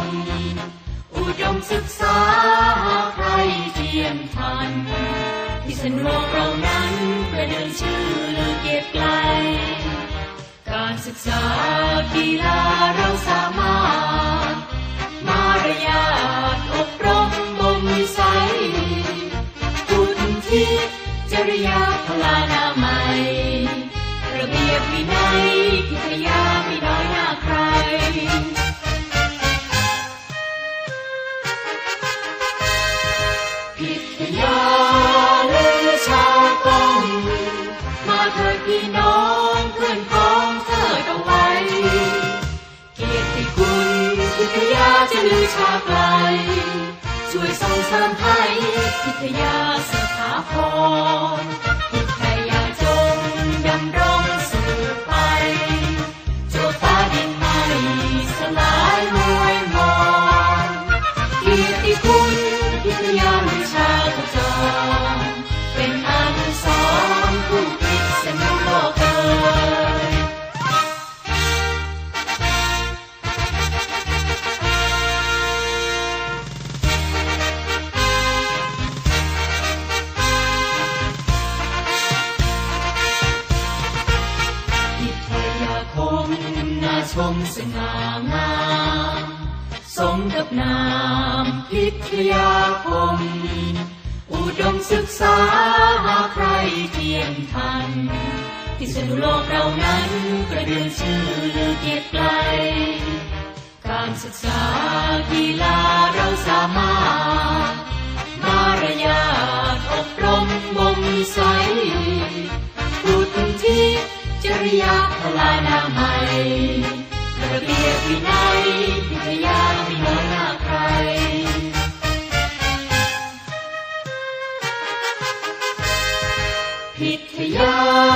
ม อุดมศึกษาใครเทียมทันพิษณุโลกเรานั้นประเดินชื่อลือเกียรติไกล การศึกษากีฬาเราสามารถ พี่น้องเพื่อนพ้องเถิดเอาไว้ เกียรติคุณพิทยาจะลือชาไกล ช่วยส่งเสริมให้พิทยาสถาพรพิทยาจงดำรงสืบไปโจทย์ฟ้าดินไม่สลายมวยมอนเกียรติคุณพิทยาลือชาขจร สง่างามสมกับนามพิทยาคม อุดมศึกษาหาใครเทียมทันพิษณุโลกเรานั้นกระเดือนชื่อลือเกียรติไกล การศึกษากีฬาเราสามารถ มารยาทอบรมบ่มนิสัยพุทธิจริยาพลานามัย ระเบียบวินัยพิทยาไม่น้อยหน้าใคร พิทยา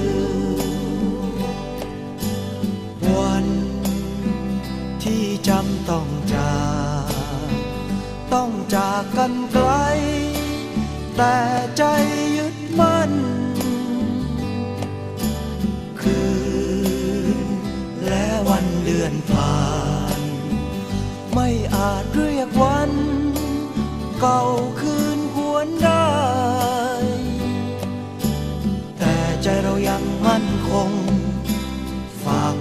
จำต้องจากต้องจากกันไกล แต่ใจยึดมั่น คืนและวันเดือนผ่าน ไม่อาจเรียกวัน เก่าคื